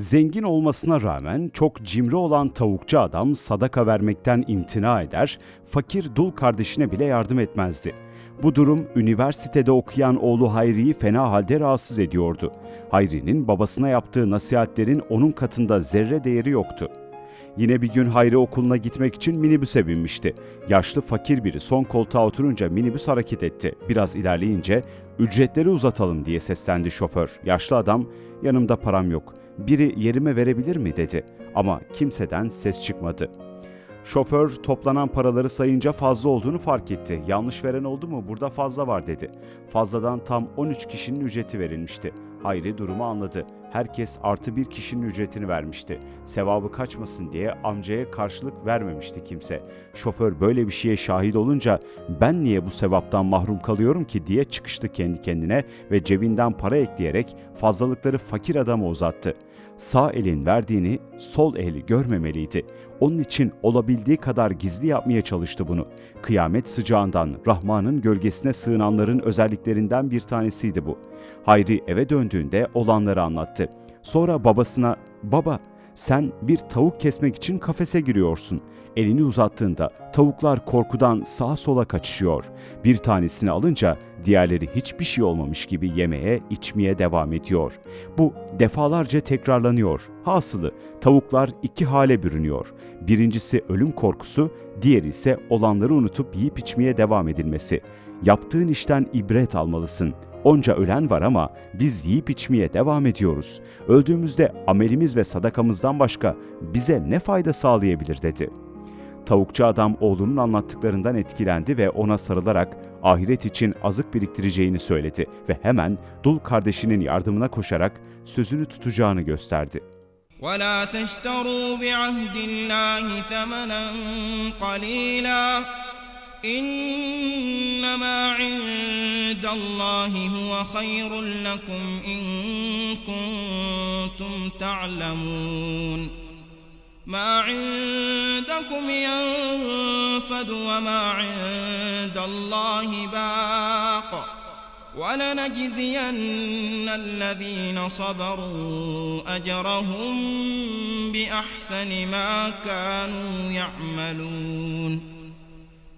Zengin olmasına rağmen çok cimri olan tavukçu adam sadaka vermekten imtina eder, fakir dul kardeşine bile yardım etmezdi. Bu durum üniversitede okuyan oğlu Hayri'yi fena halde rahatsız ediyordu. Hayri'nin babasına yaptığı nasihatlerin onun katında zerre değeri yoktu. Yine bir gün Hayri okuluna gitmek için minibüse binmişti. Yaşlı fakir biri son koltuğa oturunca minibüs hareket etti. Biraz ilerleyince ücretleri uzatalım diye seslendi şoför. Yaşlı adam yanımda param yok. Biri yerime verebilir mi dedi. Ama kimseden ses çıkmadı. Şoför toplanan paraları sayınca fazla olduğunu fark etti. Yanlış veren oldu mu? Burada fazla var dedi. Fazladan tam 13 kişinin ücreti verilmişti. Hayri durumu anladı. Herkes artı bir kişinin ücretini vermişti. Sevabı kaçmasın diye amcaya karşılık vermemişti kimse. Şoför böyle bir şeye şahit olunca ben niye bu sevaptan mahrum kalıyorum ki diye çıkıştı kendi kendine ve cebinden para ekleyerek fazlalıkları fakir adama uzattı. Sağ elin verdiğini sol el görmemeliydi. Onun için olabildiği kadar gizli yapmaya çalıştı bunu. Kıyamet sıcağından Rahman'ın gölgesine sığınanların özelliklerinden bir tanesiydi bu. Hayri eve döndüğünde olanları anlattı. Sonra babasına, "Baba, sen bir tavuk kesmek için kafese giriyorsun. Elini uzattığında tavuklar korkudan sağa sola kaçışıyor. Bir tanesini alınca diğerleri hiçbir şey olmamış gibi yemeye, içmeye devam ediyor. Bu defalarca tekrarlanıyor. Hasılı tavuklar iki hale bürünüyor. Birincisi ölüm korkusu, diğeri ise olanları unutup yiyip içmeye devam edilmesi. Yaptığın işten ibret almalısın. Onca ölen var ama biz yiyip içmeye devam ediyoruz. Öldüğümüzde amelimiz ve sadakamızdan başka bize ne fayda sağlayabilir dedi. Tavukçu adam oğlunun anlattıklarından etkilendi ve ona sarılarak ahiret için azık biriktireceğini söyledi ve hemen dul kardeşinin yardımına koşarak sözünü tutacağını gösterdi. ولا تشتروا بعهد الله ثمنا قليلا انما عند الله هو خير لكم ان كنتم تعلمون ما عندكم ينفد وما عند الله باق. ولنجزين الذين صبروا أجرهم بأحسن ما كانوا يعملون.